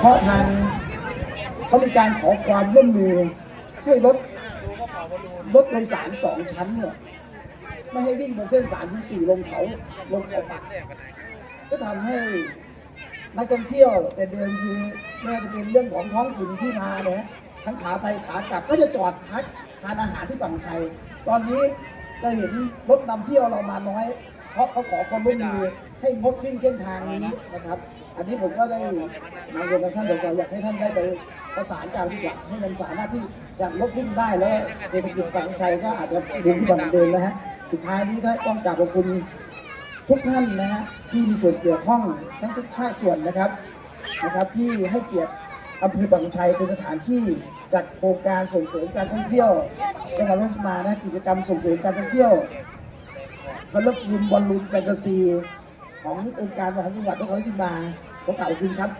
เพราะทางเขามีการขอความร่วมมือให้รถรถโดยสารสองชั้นเนี่ยไม่ให้วิ่งบนเส้นสามถึงสี่ลงเขาลงเขาปักก็ทำให้นักท่องเที่ยวแต่เดิมคือไม่าจะเป็นเรื่องของท้องถิ่นที่มาเนี่ยทั้งขาไปขากลับก็จะจอดพักทานอาหารที่ฝั่งชัย ตอนนี้จะเห็นรถนำเที่ยวเรามาน้อย เพราะเขาขอความร่วมมือ ให้งดวิ่งเส้นทางนี้นะครับ อันนี้ผมก็ได้มาเรียนกับท่านสสอยากให้ท่านได้ไปประสานการที่อยากให้มันสามารถที่จะลดวิ่งได้แล้วเศรษฐกิจฝั่งชัยก็อาจจะดูที่ฝั่งเดินนะฮะสุดท้ายนี้ก็ต้องกราบขอบคุณทุกท่านนะฮะที่มีส่วนเกี่ยวข้องทั้งทุกภาคส่วนนะครับนะครับ ที่ให้เกียรติอำเภอฝั่งชัยเป็นสถานที่จัดโครงการส่งเสริมการท่องเที่ยวจังหวัดราชบุรีนะกิจกรรมส่งเสริมการท่องเที่ยวคาร์ลฟูนบอลลูนแฟนตาซี ขององค์การบริหารจังหวัดนครราชสีมาขอกล่าวขอบคุณครับ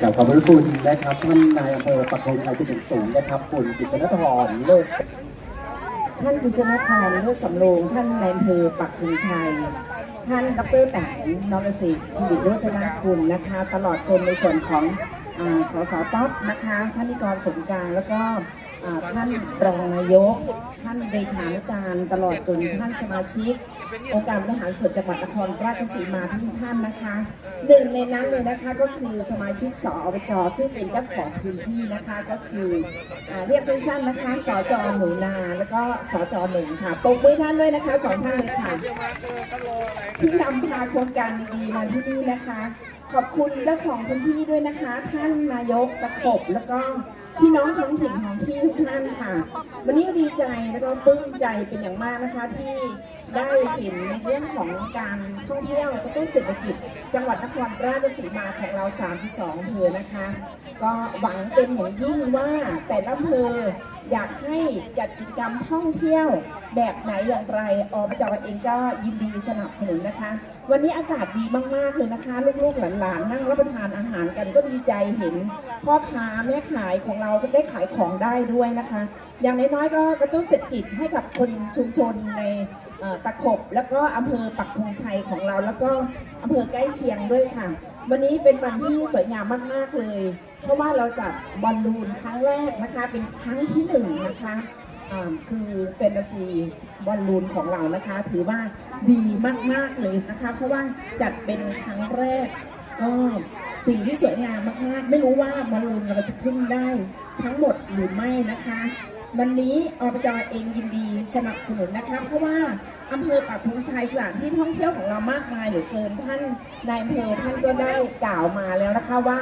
กล่าวขอบพระคุณนะครับท่านนายอำเภอปักธงชัยจุดสูงนะครับคุณกฤษณธรเลิศท่านกฤษณพรเลิศสำโรงท่านนายอำเภอปักธงชัยท่านดรแตงนรสิทธิ์สิริโรจนกุลนะคะ ตลอดจนในส่วนของอ่าสสป๊อปนะคะท่านนิกรสงกรารแล้วก็อ่า ท่านรองนายก ท่านเลขานุการตลอดจนท่านสมาชิก องค์การบริหารส่วนจังหวัดนครราชสีมาทุกท่านนะคะ หนึ่งในนั้นเลยนะคะก็คือสมาชิกสอบจซึ่งเป็นเจ้าของพื้นที่นะคะก็คือเรียกสั้นๆนะคะสจหนูนา แล้วก็สจหนึ่งค่ะปรบมือท่านด้วยนะคะสองท่านเลยค่ะที่นำพาโครงการดีๆมาที่นี่นะคะ ขอบคุณเจ้าของพื้นที่ด้วยนะคะ ท่านนายกตะขบแล้วก็ พี่น้องท้องถิ่นของที่ทุกท่านค่ะ วันนี้ดีใจแล้วก็ปลื้มใจเป็นอย่างมากนะคะที่ได้เห็นในเรื่องของการท่องเที่ยวกระตุ้นเศรษฐกิจ จังหวัดนครราชสีมาของเรา 32อำเภอนะคะ ก็หวังเป็นอย่างยิ่งว่าแต่ละอำเภออยากให้จัดกิจกรรมท่องเที่ยวแบบไหนอย่างไรอบจเองก็ยินดีสนับสนุนนะคะ วันนี้อากาศดีมากๆเลยนะคะ ลูกๆหลานๆนั่งรับประทานอาหารกันก็ดีใจเห็น พ่อค้าแม่ขายของเราก็ได้ขายของได้ด้วยนะคะ อย่างน้อยๆก็กระตุ้นเศรษฐกิจให้กับคนชุมชนในตะขบ แล้วก็อำเภอปักธงชัยของเรา แล้วก็อำเภอใกล้เคียงด้วยค่ะ วันนี้เป็นวันที่สวยงามมากๆเลย เพราะว่าเราจัดบอลลูนครั้งแรกนะคะเป็นครั้งที่หนึ่งนะคะคือแฟนตาซีบอลลูนของเรานะคะ ถือว่าดีมากๆเลยนะคะ เพราะว่าจัดเป็นครั้งแรกก็ สิ่งที่สวยงามมากๆ ไม่รู้ว่ามารูนเราจะขึ้นได้ทั้งหมดหรือไม่นะคะ วันนี้อบจเองยินดีสนับสนุนนะคะ เพราะว่าอำเภอปักธงชัยสถานที่ท่องเที่ยวของเรามากมายเหลือเกินท่านนายอำเภอท่านก็ได้กล่าวมาแล้วนะคะว่า